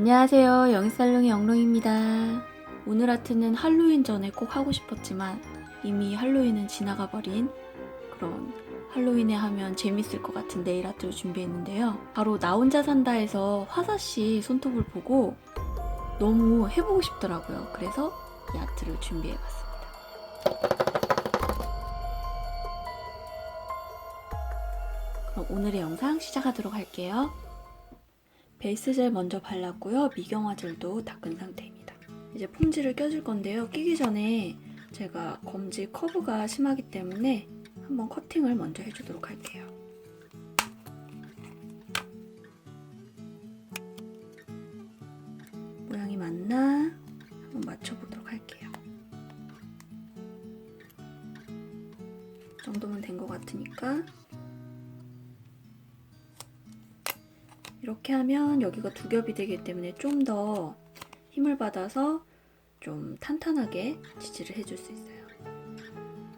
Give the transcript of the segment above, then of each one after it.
안녕하세요. 영희살롱의 영롱입니다. 오늘 아트는 할로윈 전에 꼭 하고 싶었지만 이미 할로윈은 지나가 버린 그런 할로윈에 하면 재밌을 것 같은 네일 아트를 준비했는데요. 바로 나 혼자 산다에서 화사씨 손톱을 보고 너무 해보고 싶더라고요. 그래서 이 아트를 준비해봤습니다. 그럼 오늘의 영상 시작하도록 할게요. 베이스 젤 먼저 발랐고요. 미경화 젤도 닦은 상태입니다. 이제 폼지를 껴줄 건데요. 끼기 전에 제가 검지 커브가 심하기 때문에 한번 커팅을 먼저 해주도록 할게요. 모양이 맞나 한번 맞춰보도록 할게요. 이 정도면 된 것 같으니까 이렇게 하면 여기가 두 겹이 되기 때문에 좀 더 힘을 받아서 좀 탄탄하게 지지를 해줄 수 있어요.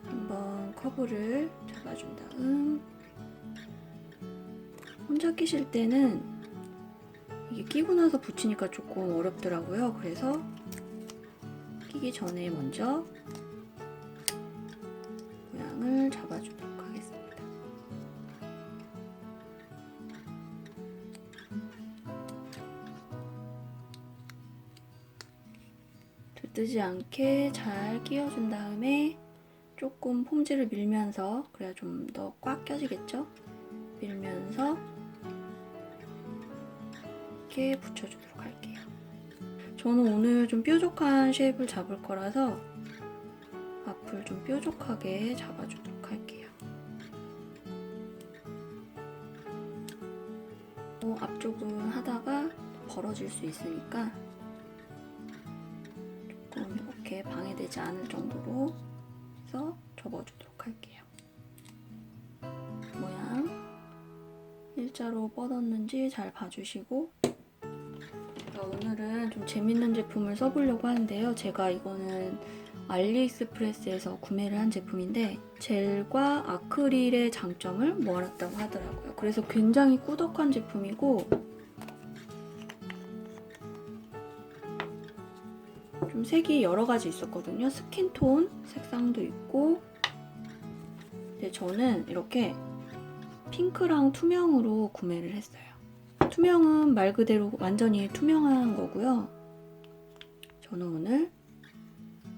한번 커브를 잡아준 다음 혼자 끼실 때는 이게 끼고 나서 붙이니까 조금 어렵더라고요. 그래서 끼기 전에 먼저 들뜨지 않게 잘 끼워준 다음에 조금 폼지를 밀면서 그래야 좀 더 꽉 껴지겠죠? 밀면서 이렇게 붙여주도록 할게요. 저는 오늘 좀 뾰족한 쉐입을 잡을 거라서 앞을 좀 뾰족하게 잡아주도록 할게요. 어, 앞쪽은 하다가 벌어질 수 있으니까 되지 않을 정도로 해서 접어주도록 할게요. 모양 일자로 뻗었는지 잘 봐주시고 오늘은 좀 재밌는 제품을 써보려고 하는데요. 제가 이거는 알리익스프레스에서 구매를 한 제품인데 젤과 아크릴의 장점을 모았다고 하더라고요. 그래서 굉장히 꾸덕한 제품이고 좀 색이 여러 가지 있었거든요. 스킨톤 색상도 있고 근데 저는 이렇게 핑크랑 투명으로 구매를 했어요. 투명은 말 그대로 완전히 투명한 거고요. 저는 오늘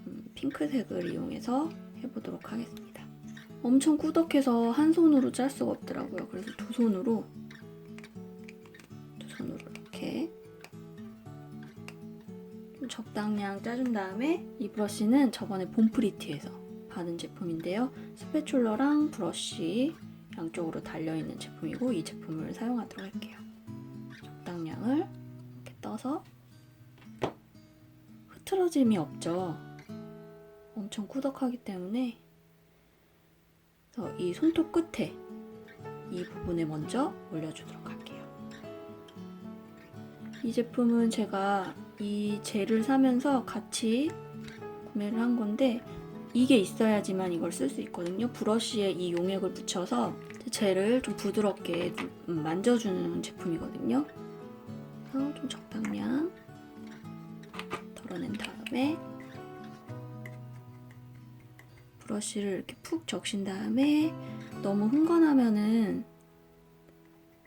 음, 핑크색을 이용해서 해보도록 하겠습니다. 엄청 꾸덕해서 한 손으로 짤 수가 없더라고요. 그래서 두 손으로 좀 적당량 짜준 다음에 이 브러쉬는 저번에 봄프리티에서 받은 제품인데요. 스패츌러랑 브러쉬 양쪽으로 달려있는 제품이고 이 제품을 사용하도록 할게요. 적당량을 이렇게 떠서 흐트러짐이 없죠. 엄청 꾸덕하기 때문에 이 손톱 끝에 이 부분에 먼저 올려주도록 할게요. 이 제품은 제가 이 젤을 사면서 같이 구매를 한 건데 이게 있어야지만 이걸 쓸 수 있거든요. 브러쉬에 이 용액을 붙여서 젤을 좀 부드럽게 음, 만져주는 제품이거든요. 그래서 좀 적당량 덜어낸 다음에 브러쉬를 이렇게 푹 적신 다음에 너무 흥건하면은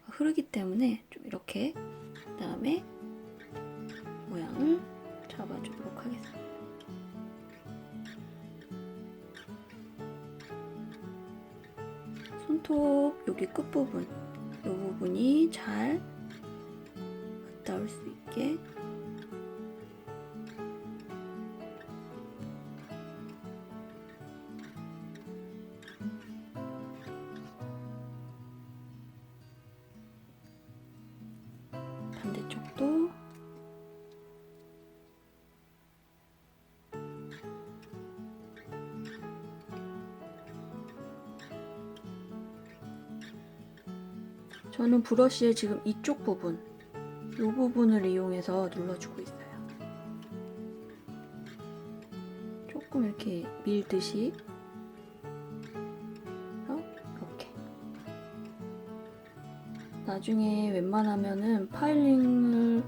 흐르기 때문에 좀 이렇게 그 다음에 모양을 잡아주도록 하겠습니다. 손톱 여기 끝부분 이 부분이 잘 닿을 수 있게 저는 브러쉬의 지금 이쪽 부분, 이 부분을 이용해서 눌러주고 있어요. 조금 이렇게 밀듯이 어? 이렇게 나중에 웬만하면은 파일링을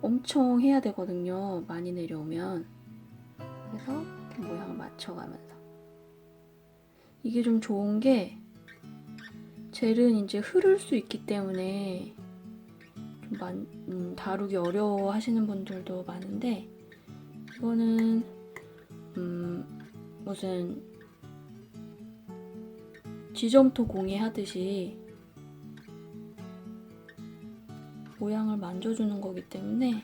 엄청 해야 되거든요. 많이 내려오면. 그래서 모양을 맞춰가면서. 이게 좀 좋은 게 젤은 이제 흐를 수 있기 때문에 좀 많, 음, 다루기 어려워 하시는 분들도 많은데 이거는 음, 무슨 지점토 공예 하듯이 모양을 만져주는 거기 때문에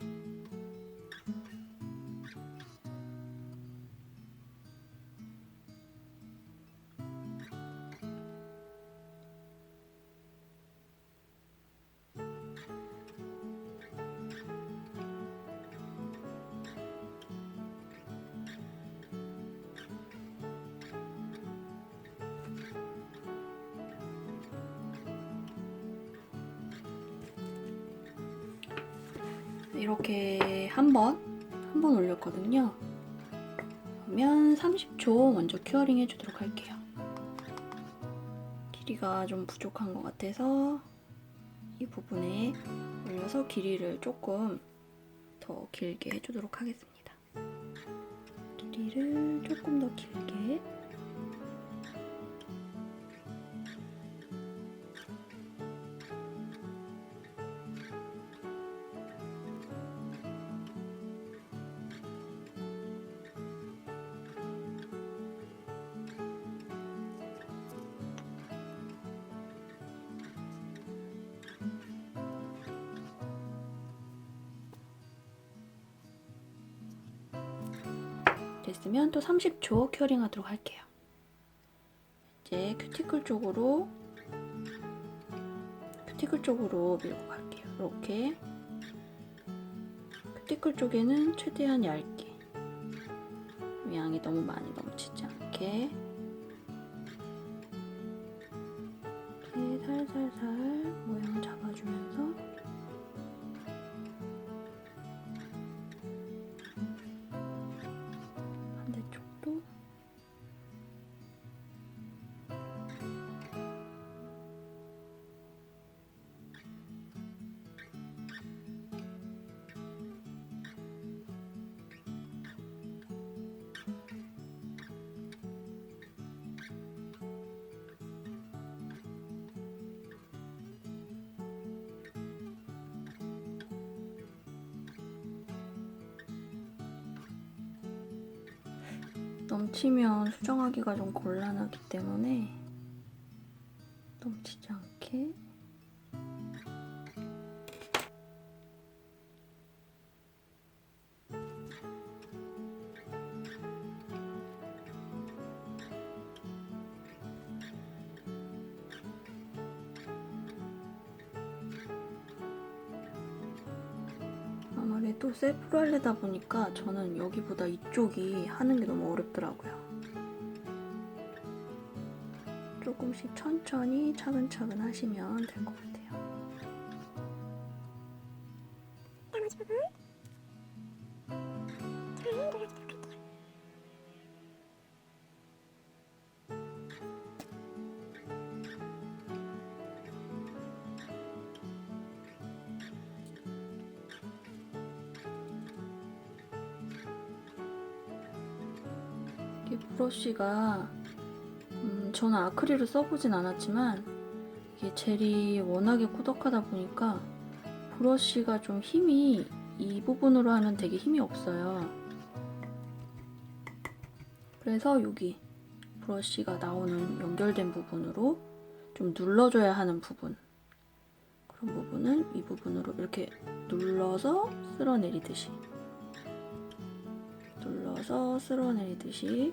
이렇게 한 번, 한 번 올렸거든요. 그러면 30초 먼저 큐어링 해주도록 할게요. 길이가 좀 부족한 것 같아서 이 부분에 올려서 길이를 조금 더 길게 해주도록 하겠습니다. 길이를 조금 더 길게 됐으면 또 30초 큐어링 하도록 할게요. 이제 큐티클 쪽으로 큐티클 쪽으로 밀고 갈게요. 이렇게 큐티클 쪽에는 최대한 얇게 양이 너무 많이 넘치지 않게 살살살 모양을 잡아주면서 넘치면 수정하기가 좀 곤란하기 때문에 넘치지 않게 하려다 보니까 저는 여기보다 이쪽이 하는 게 너무 어렵더라고요. 조금씩 천천히 차근차근 하시면 될 것 같아요. 이게 브러쉬가 음, 저는 아크릴을 써보진 않았지만 이게 젤이 워낙에 꾸덕하다 보니까 브러쉬가 좀 힘이 이 부분으로 하면 되게 힘이 없어요. 그래서 여기 브러쉬가 나오는 연결된 부분으로 좀 눌러줘야 하는 부분 그런 부분은 이 부분으로 이렇게 눌러서 쓸어내리듯이 눌러서 쓸어내리듯이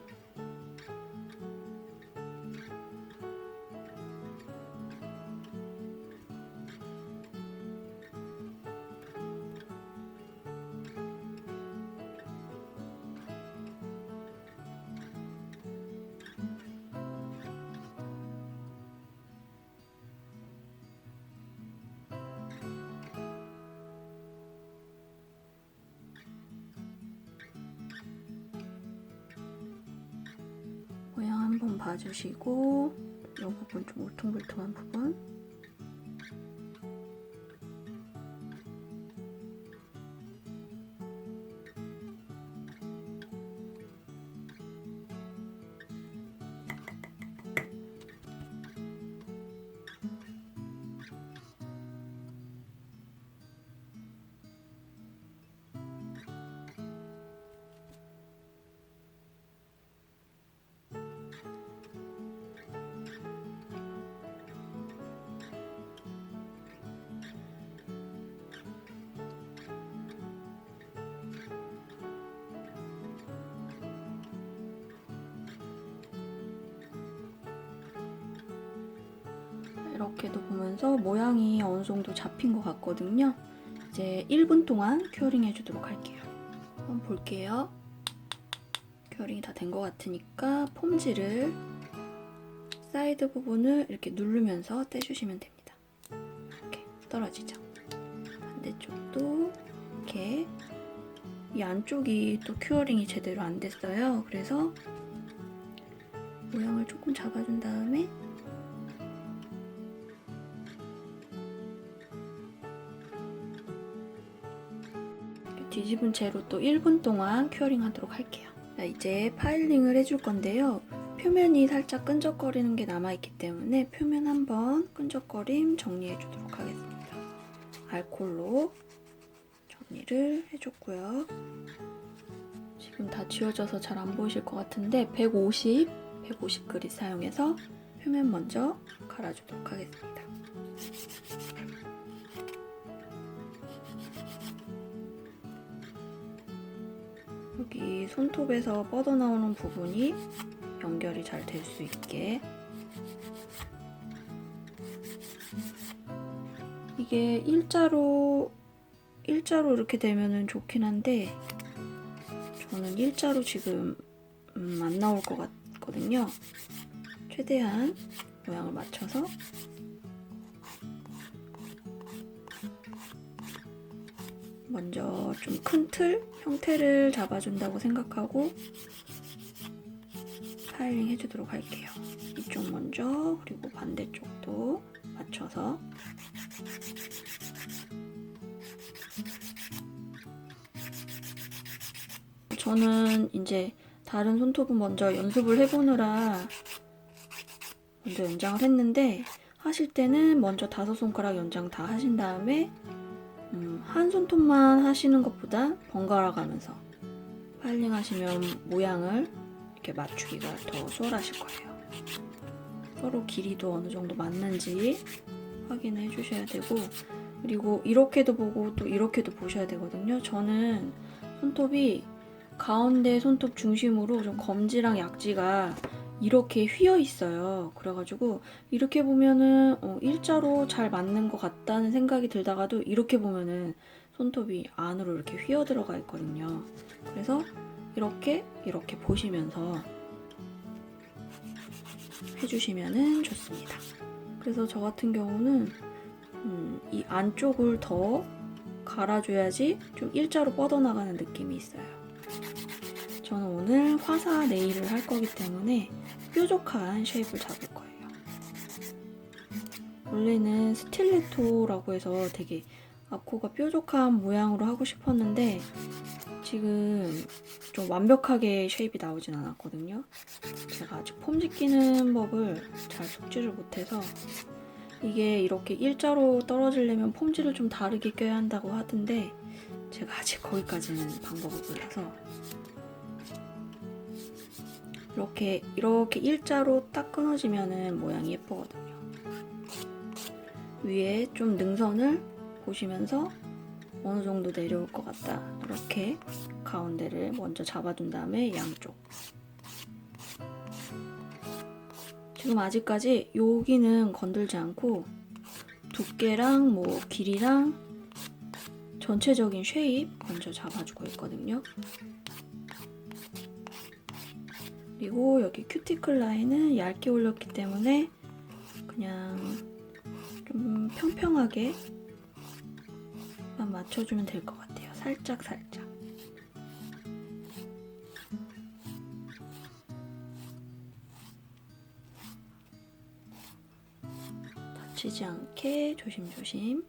주시고 이 부분 좀 울퉁불퉁한 부분 이렇게도 보면서 모양이 어느 정도 잡힌 것 같거든요. 이제 1분 동안 큐어링 해주도록 할게요. 한번 볼게요. 큐어링이 다 된 것 같으니까 폼지를 사이드 부분을 이렇게 누르면서 떼주시면 됩니다. 이렇게 떨어지죠. 반대쪽도 이렇게 이 안쪽이 또 큐어링이 제대로 안 됐어요. 그래서 모양을 조금 잡아준 다음에 뒤집은 채로 또 1분 동안 큐어링 하도록 할게요. 자, 이제 파일링을 해줄 건데요. 표면이 살짝 끈적거리는 게 남아있기 때문에 표면 한번 끈적거림 정리해 주도록 하겠습니다. 알콜로 정리를 해줬고요. 지금 다 지워져서 잘 안 보이실 것 같은데 150, 150 그릿 사용해서 표면 먼저 갈아주도록 하겠습니다. 여기 손톱에서 뻗어나오는 부분이 연결이 잘 될 수 있게 이게 일자로 일자로 이렇게 되면은 좋긴 한데 저는 일자로 지금 음, 안 나올 것 같거든요. 최대한 모양을 맞춰서 먼저 좀 큰 틀 형태를 잡아준다고 생각하고 파일링 해주도록 할게요. 이쪽 먼저 그리고 반대쪽도 맞춰서 저는 이제 다른 손톱은 먼저 연습을 해보느라 먼저 연장을 했는데 하실 때는 먼저 다섯 손가락 연장 다 하신 다음에 음, 한 손톱만 하시는 것보다 번갈아 가면서 파일링 하시면 모양을 이렇게 맞추기가 더 수월하실 거예요. 서로 길이도 어느 정도 맞는지 확인해 주셔야 되고 그리고 이렇게도 보고 또 이렇게도 보셔야 되거든요. 저는 손톱이 가운데 손톱 중심으로 좀 검지랑 약지가 이렇게 휘어 있어요. 그래가지고 이렇게 보면은 어, 일자로 잘 맞는 것 같다는 생각이 들다가도 이렇게 보면은 손톱이 안으로 이렇게 휘어 들어가 있거든요. 그래서 이렇게 이렇게 보시면서 해주시면은 좋습니다. 그래서 저 같은 경우는 음, 이 안쪽을 더 갈아줘야지 좀 일자로 뻗어나가는 느낌이 있어요. 저는 오늘 화사 네일을 할 거기 때문에 뾰족한 쉐입을 잡을 거예요. 원래는 스틸레토라고 해서 되게 앞코가 뾰족한 모양으로 하고 싶었는데 지금 좀 완벽하게 쉐입이 나오진 않았거든요. 제가 아직 폼지 끼는 법을 잘 속지를 못해서 이게 이렇게 일자로 떨어지려면 폼지를 좀 다르게 껴야 한다고 하던데 제가 아직 거기까지는 방법을 몰라서 이렇게 이렇게 일자로 딱 끊어지면은 모양이 예쁘거든요. 위에 좀 능선을 보시면서 어느 정도 내려올 것 같다. 이렇게 가운데를 먼저 잡아둔 다음에 양쪽. 지금 아직까지 여기는 건들지 않고 두께랑 뭐 길이랑 전체적인 쉐입 먼저 잡아주고 있거든요. 그리고 여기 큐티클 라인은 얇게 올렸기 때문에 그냥 좀 평평하게 만 맞춰주면 될 것 같아요. 살짝 살짝. 다치지 않게 조심조심.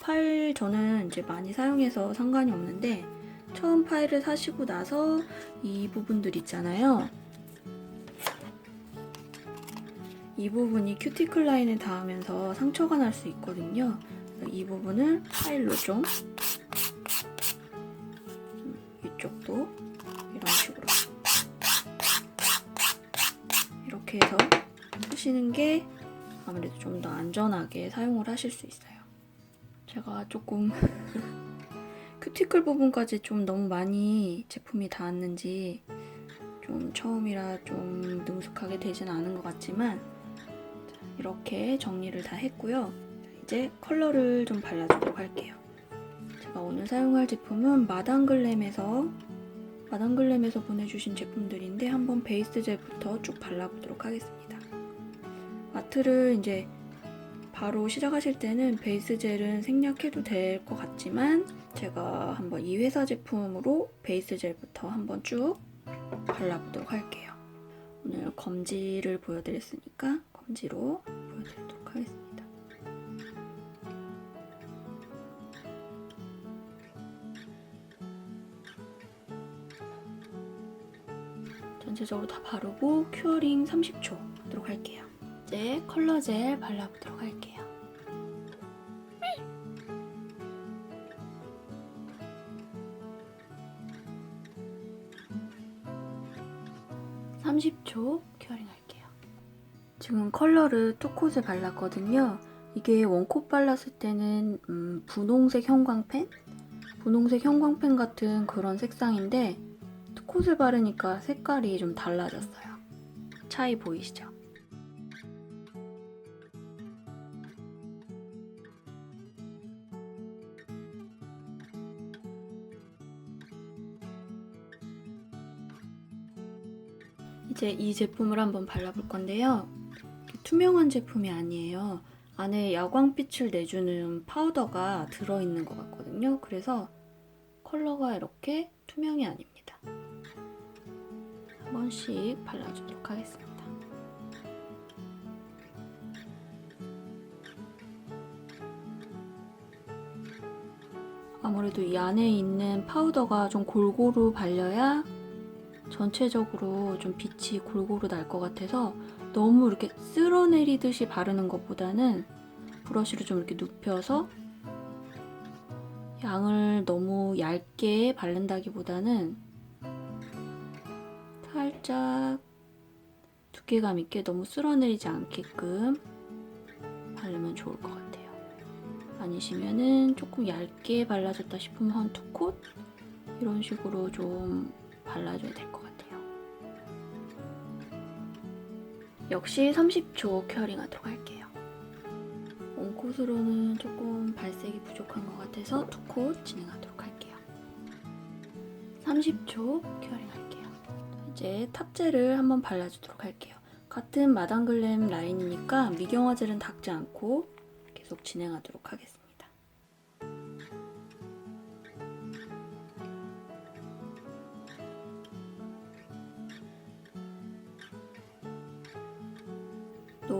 파일 저는 이제 많이 사용해서 상관이 없는데 처음 파일을 사시고 나서 이 부분들 있잖아요. 이 부분이 큐티클 라인에 닿으면서 상처가 날 수 있거든요. 이 부분을 파일로 좀 음, 이쪽도 이런 식으로 이렇게 해서 쓰시는 게 아무래도 좀 더 안전하게 사용을 하실 수 있어요. 제가 조금 큐티클 부분까지 좀 너무 많이 제품이 닿았는지 좀 처음이라 좀 능숙하게 되진 않은 것 같지만 이렇게 정리를 다 했고요. 이제 컬러를 좀 발라주도록 할게요. 제가 오늘 사용할 제품은 마담글램에서 마담글램에서 보내주신 제품들인데 한번 베이스 젤부터 쭉 발라보도록 하겠습니다. 아트를 이제 바로 시작하실 때는 베이스 젤은 생략해도 될 것 같지만 제가 한번 이 회사 제품으로 베이스 젤부터 한번 쭉 발라보도록 할게요. 오늘 검지를 보여드렸으니까 검지로 보여드리도록 하겠습니다. 전체적으로 다 바르고 큐어링 30초 하도록 할게요. 이제 컬러 젤 발라보도록 할게요. (30초) 큐어링 할게요 지금 컬러를 투콧을 발랐거든요 이게 원콧 발랐을 때는 음, 분홍색 형광펜 분홍색 형광펜 같은 그런 색상인데 투콧을 바르니까 색깔이 좀 달라졌어요 차이 보이시죠? 이제 이 제품을 한번 발라볼 건데요. 투명한 제품이 아니에요. 안에 야광빛을 내주는 파우더가 들어있는 것 같거든요. 그래서 컬러가 이렇게 투명이 아닙니다. 한 번씩 발라주도록 하겠습니다. 아무래도 이 안에 있는 파우더가 좀 골고루 발려야 전체적으로 좀 빛이 골고루 날 것 같아서 너무 이렇게 쓸어내리듯이 바르는 것보다는 브러쉬를 좀 이렇게 눕혀서 양을 너무 얇게 바른다기보다는 살짝 두께감 있게 너무 쓸어내리지 않게끔 바르면 좋을 것 같아요. 아니시면은 조금 얇게 발라졌다 싶으면 한 두 콧 이런 식으로 좀 발라줘야 될 것 같아요. 역시 30초 큐어링 하도록 할게요. 온콧으로는 조금 발색이 부족한 것 같아서 두콧 진행하도록 할게요. 30초 큐어링 할게요. 이제 탑젤을 한번 발라주도록 할게요. 같은 마담글램 라인이니까 미경화 젤은 닦지 않고 계속 진행하도록 하겠습니다.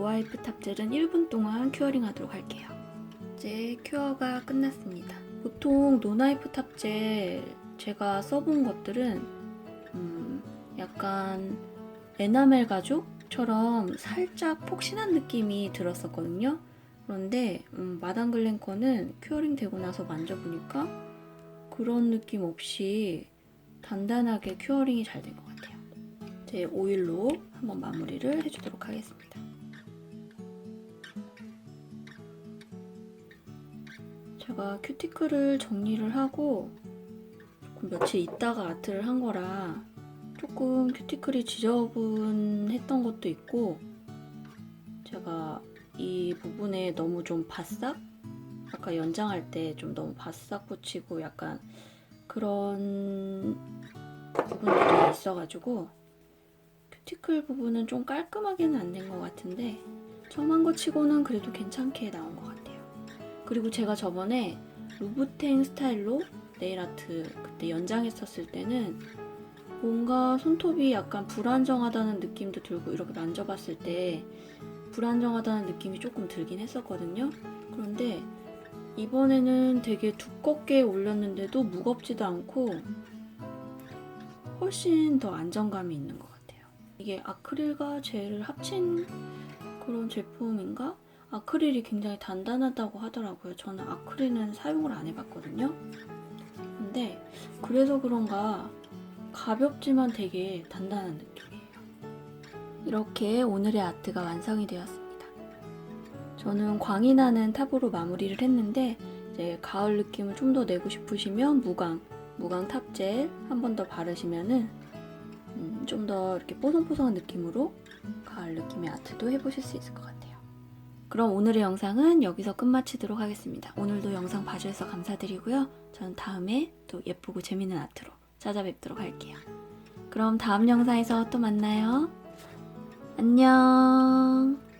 노와이프 탑젤은 1분 동안 큐어링 하도록 할게요. 이제 큐어가 끝났습니다. 보통 노나이프 탑젤 제가 써본 것들은 음, 약간 에나멜 가죽처럼 살짝 폭신한 느낌이 들었었거든요. 그런데 음, 마담글렌 거는 큐어링 되고 나서 만져보니까 그런 느낌 없이 단단하게 큐어링이 잘 된 것 같아요. 제 오일로 한번 마무리를 해주도록 하겠습니다. 제가 큐티클을 정리를 하고 조금 며칠 있다가 아트를 한 거라 조금 큐티클이 지저분했던 것도 있고 제가 이 부분에 너무 좀 바싹 아까 연장할 때 좀 너무 바싹 붙이고 약간 그런 부분들이 있어가지고 큐티클 부분은 좀 깔끔하게는 안 된 것 같은데 처음 한 거 치고는 그래도 괜찮게 나온 것 같아요. 그리고 제가 저번에 루브텐 스타일로 네일아트 그때 연장했었을 때는 뭔가 손톱이 약간 불안정하다는 느낌도 들고 이렇게 만져봤을 때 불안정하다는 느낌이 조금 들긴 했었거든요. 그런데 이번에는 되게 두껍게 올렸는데도 무겁지도 않고 훨씬 더 안정감이 있는 것 같아요. 이게 아크릴과 젤을 합친 그런 제품인가? 아크릴이 굉장히 단단하다고 하더라고요. 저는 아크릴은 사용을 안 해봤거든요. 근데 그래서 그런가 가볍지만 되게 단단한 느낌이에요. 이렇게 오늘의 아트가 완성이 되었습니다. 저는 광이 나는 탑으로 마무리를 했는데 이제 가을 느낌을 좀 더 내고 싶으시면 무광, 무광 탑젤 한 번 더 바르시면은 음, 좀더 이렇게 뽀송뽀송한 느낌으로 가을 느낌의 아트도 해보실 수 있을 것 같아요. 그럼 오늘의 영상은 여기서 끝마치도록 하겠습니다. 오늘도 영상 봐주셔서 감사드리고요. 저는 다음에 또 예쁘고 재밌는 아트로 찾아뵙도록 할게요. 그럼 다음 영상에서 또 만나요. 안녕.